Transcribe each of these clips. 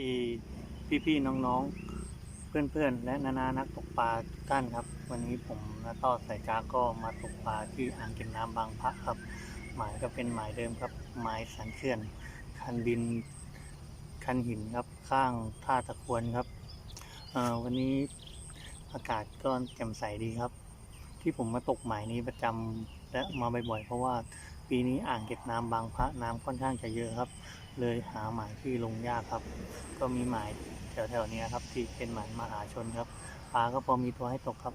ดีพี่ๆน้องๆ เพื่อนๆ และนานานักตกปลาทุกท่านครับ วันนี้ผมนาต้อสายจาก็มาตกปลาที่อ่างเก็บน้ำบางพระครับ หมายก็เป็นหมายเดิมครับหมายสันเขื่อน คันดินคันหินครับข้างท่าตะควรครับวันนี้อากาศก็แจ่มใสดีครับ ที่ผมมาตกหมายนี้ประจำและมาบ่อยๆเพราะว่า ปีนี้อ่างเก็บน้ำบางพระน้ำค่อนข้างจะเยอะครับ เลยหาหมายที่ลงยากครับ ก็มีหมายแถวๆนี้ครับที่เป็นหมายมหาชนครับปลาก็พอมีตัวให้ตกครับ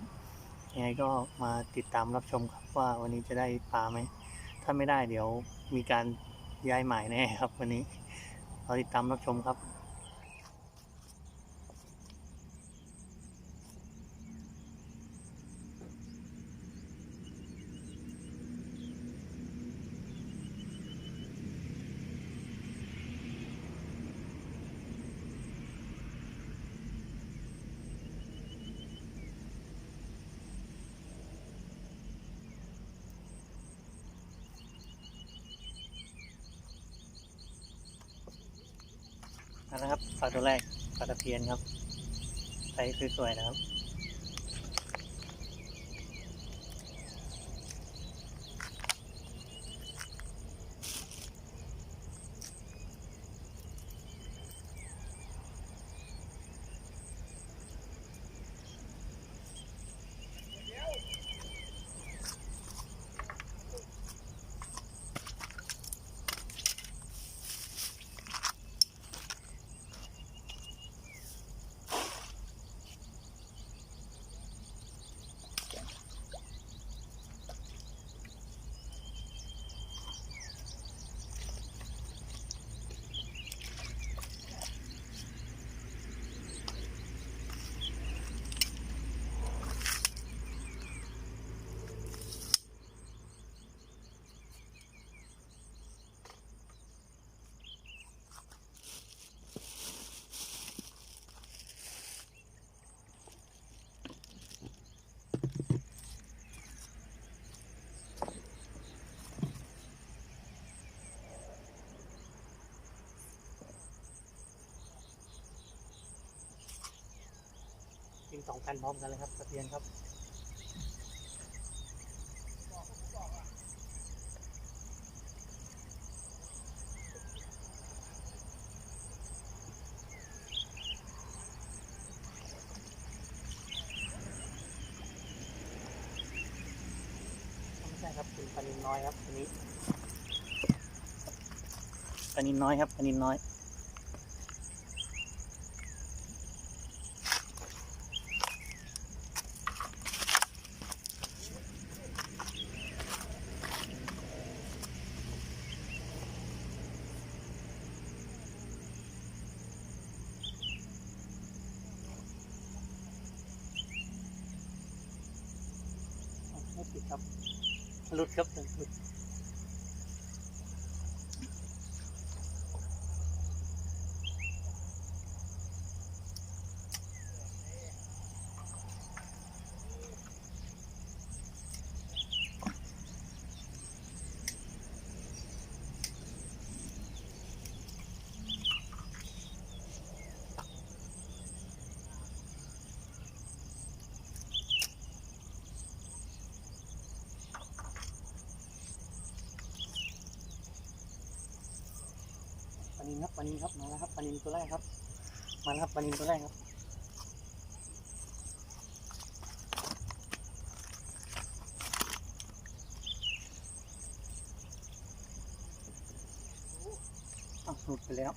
ยังไงก็มาติดตามรับชมครับว่าวันนี้จะได้ปลาไหมถ้าไม่ได้เดี๋ยวมีการย้ายหมายแน่ครับ วันนี้ราติดตามรับชมครับ นะครับปลาตัวแรกปลาตะเพียนครับไซส์สวยๆนะครับ งสองคันพร้อมกันเลยครับตะเพียนครับไม่ใช่ครับเป็นปลานินน้อยครับอันนี้ปลานินน้อยครับปลานินน้อย หลุดครับหลุด ครับปลานินครับมาแล้วครับปลานินตัวแรกครับ มาแล้วครับปลานินตัวแรกครับหลุดไปแล้ว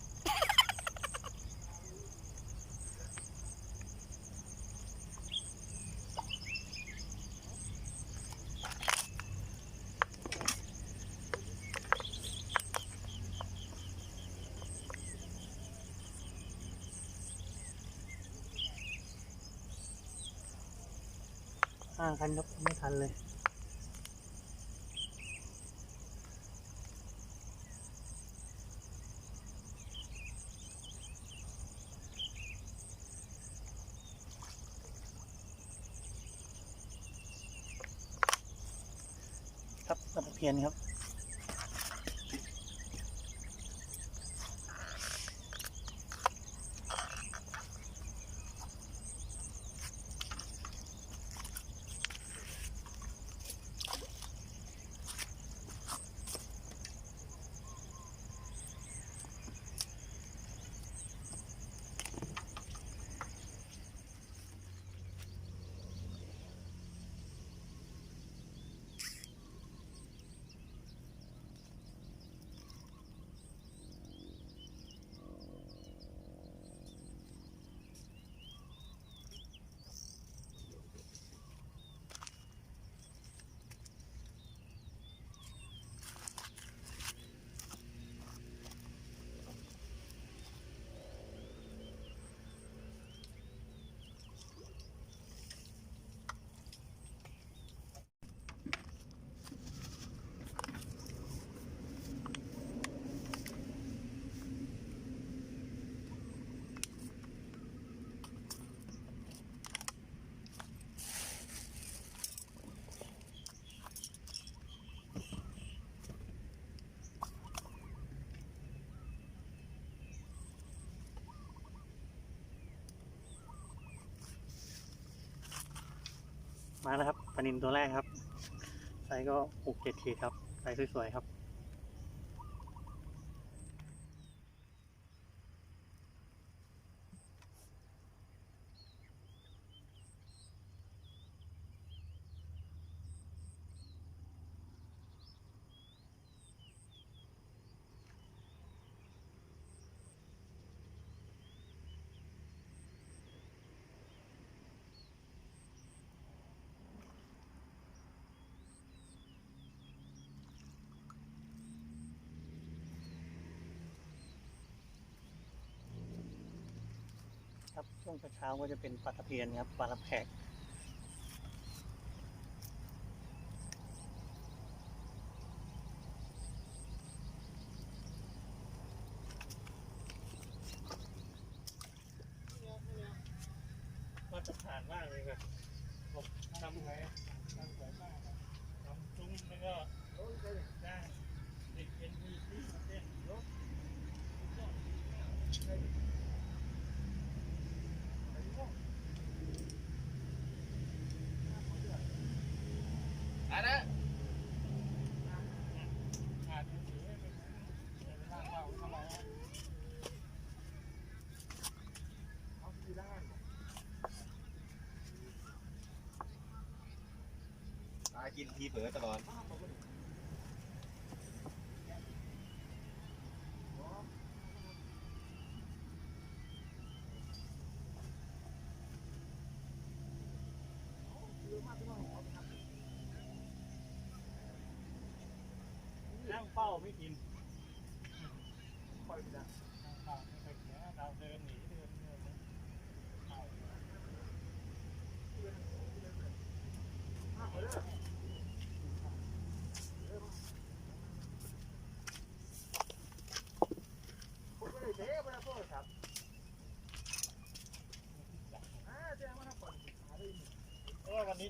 ห้างคันครับไม่ทันเลยครับตะเพียนครับ มาแล้วครับปลานินตัวแรกครับไซส์ก็หกเจ็ดขีดครับไซส์สวยๆครับ ครับ ช่วงเช้าก็จะเป็นปลาตะเพียนครับปลาลับแขกมาตรฐานมากเลยครับผมทำไงทำสวยมากครับทำซุ้มแล้วก็ได้เด็กเป็นมีที่มาเต้นยก อันนั้น อาจจะถือให้เป็นเป็นร่างเราทำไมฮะ ตา กินทีเผลอตลอดนั่งเป้าไม่กินปล่อยไปนะนั่งเป้าไม่ไปกินนะเราเดินหนีเดินเดินเดินเอา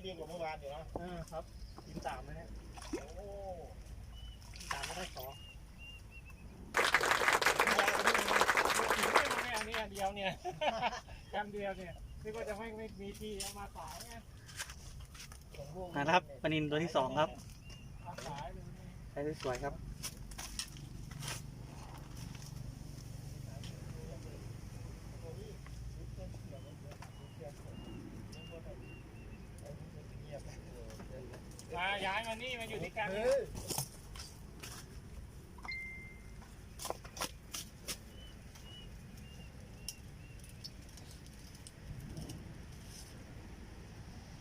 เพ ราะว่าวันนี้ดีกว่าเมื่อวานอยู่นะเออครับกินสามไหมเนี่ยโอ้กินสามก็ได้สองยายคนนี้กินไม่มาแค่อันนี้อันเดียวเนี่ยอันเดียวเนี่ยนึกว่าจะไม่ไม่มีที่เอามาขายไงนะครับปนินตัวที่สองครับมาขายเลยใช้สวยครับ มา ย้ายมานี่มาอยู่ที่กัน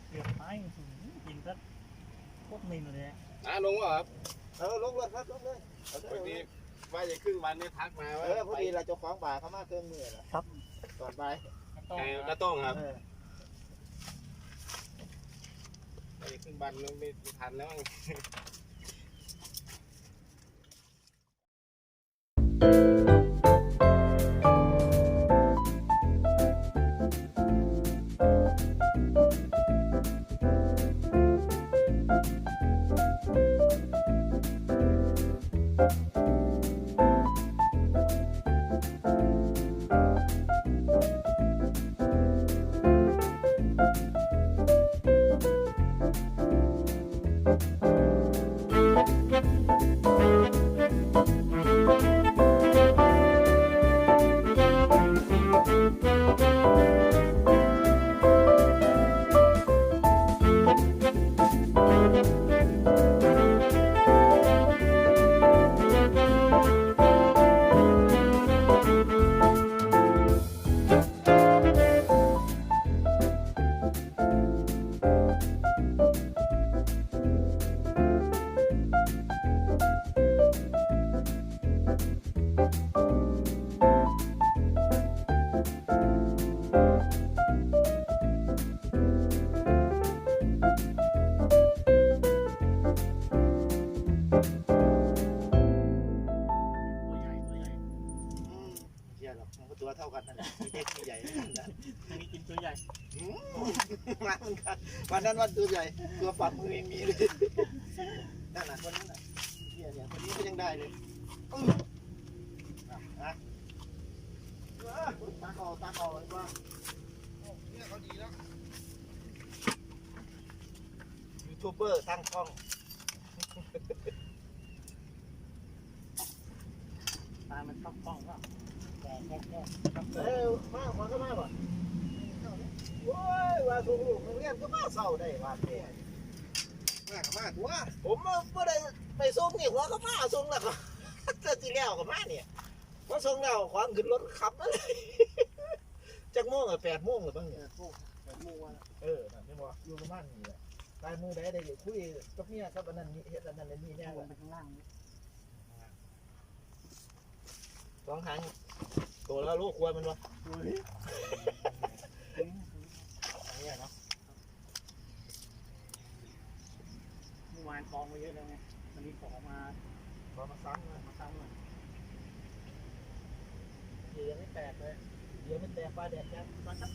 เกือบไม้กินก็โคตรมินเลยอะอ่าลงวะครับเออลงเลยครับลงเลยเอาเถวันอะนี้ว่าจะครึ่งวันเนี่ยทักมาเอว่าอพอดีเราจะฟ้องบ่ายเขามาเครื่องมือแล้วครับก่อนไปไก่กระต้องครับ เออ ไปครึ่งบันแล้วไม่ทันแล้วมั้งตัว วันนั้นวันตัวใหญ่ตัวฝักมือยังมีเลยนั่นน่ะคนนั้นน่ะเชี่ยเนี่ยคนนี้ก็ยังได้เลยอื้ออะนะว้าตาคอตาคอเลยว่าเนี่ยเขาดีแล้วทูบเบอร์ตั้งช่องปลามันชอบกล้องก็เอ้ยมาขอก็มาบ่ โอ้ยว่าสูงลูกนักเรียนก็มาเศร้าได้ว่าแม่มาก็มาตัวผมบ่ได้ไปส่งนี่หัวก็มาส่งแล้วก็เจอที่แล้วก็มาเนี่ยพอส่งแล้วขวางขึ้นรถขับมาเลยจักโมงอะ8โมงหรือบ้างเนี่ย8โมงเออนั่นไม่บ่อยู่ประมาณนี้แหละตายมือใดได้คุยกับเมียกับอันนั้นนี่เฮ็ดอันนั้นอันนี้แน่ลว่ะงไปข้างล่างนี่สองครั้งตัวแล้วลูกควรมันวะ อันนี้เนาะเมื่อวานกองมาเยอะแล้วไงวันนี้ขอมาพอมาซ้ำเลยมาซ้ำหน่อยเหยื่อไม่แตกเลยเหยื่อไม่แตกปลาแดกยันปลาทับ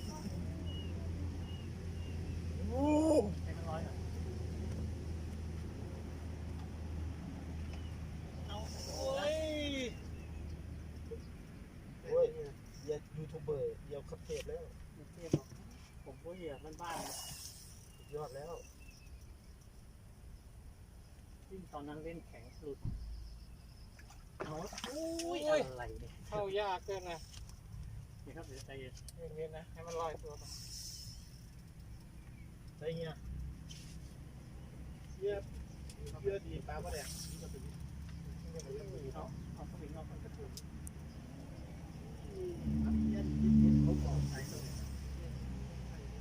โอ้ให้มันร้อยหน่อย โอ้ย โอ้ยเหยื่อยูทูบเบอร์เหยื่อคับเทปแล้ว ไม่เทียบหรอกผมก็เหยีย บบ้านๆนะสุดยอดแล้วที่ตอนนั้นเล่นแข็งสุดเอาโอ้อุ้ยยอะไรเนี่ยเข้ายากเกินนะนี่ครับเดี๋ยวใจเย็นเย็นๆนะให้มันลอยตัวไปใช่เงี้ยเหยื่อเหยื่อดีปลาปลาแดกเอาเอาสวิงเอาคนกระตุ้น เหยื่อดีเขาบอกใช้ตัวนี้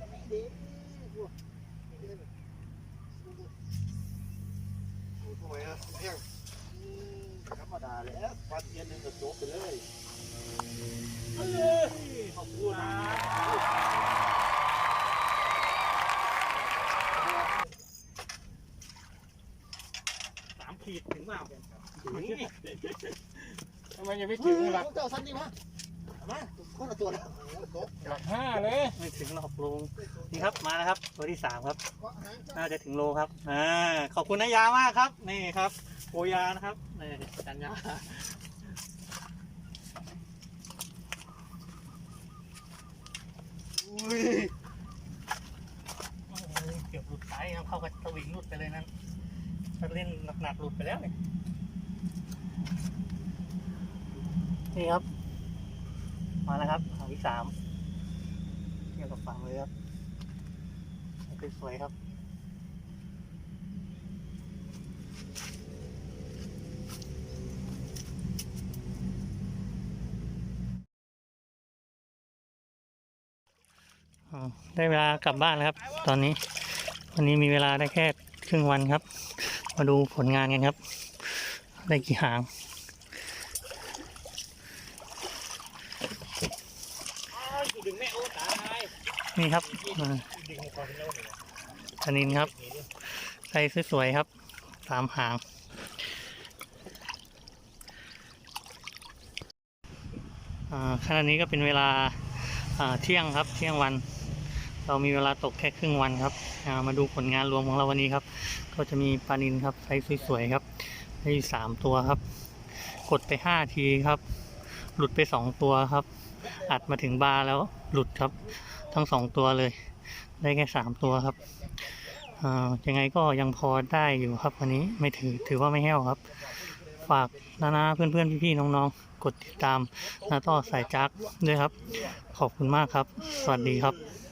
ไม่ดีพวกทำไมอะ แห้งธรรมดาแล้วปัดเย็นหนึ่งก็จบไปเลยขอบคุณนะสามขีดถึงเปล่าทำไมยังไม่ถึงหลักเจ้าสั้นดีมั้ยมา คนละตัวแล้วตกหลักห้าเลยไม่ถึงหรอกลุงนี่ครับมาแล้วครับ ตัวที่สามครับเกาะหางเจ้าน่าจะถึงโลครับอ่าขอบคุณนายามากครับ นี่ครับโอยานะครับนี่จันยาอุ้ยโอ้ยเกือบหลุดสายครับเข้ากับสวิงหลุดไปเลยนั่นถ้าเล่นหนักๆหลุดไปแล้วนี่นี่ครับ มาแล้วครับฝั่งที่สามเทียบกับฝั่งเลยครับสวยๆครับได้เวลากลับบ้านแล้วครับ ตอนนี้ วันนี้มีเวลาได้แค่ครึ่งวันครับ มาดูผลงานกันครับ ได้กี่หาง ดึงแม่โอ้ตาย นี่ครับอ่าดึงคอเป็นโลกเลยอันครับใส่สวยๆครับ สามหางอ่าขณะนี้ก็เป็นเวลาเที่ยงครับ เที่ยงวัน เรามีเวลาตกแค่ครึ่งวันครับามาดูผลงานรวมของเราวันนี้ครับ ก็จะมีปลานินครับไซส์สวยๆครับได้สามตัวครับ กดไปห้าทีครับ หลุดไปสองตัวครับ อัดมาถึงบาร์แล้วหลุดครับ ทั้งสองตัวเลย ได้แค่สามตัวครับอยังไงก็ยังพอได้อยู่ครับวันนี้ไม่ถือถือว่าไม่แห้วครับ ฝากนานาเพื่อนเพี่ๆน้องๆ กดติดตามนาต้อสายจักด้วยครับ ขอบคุณมากครับ สวัสดีครับ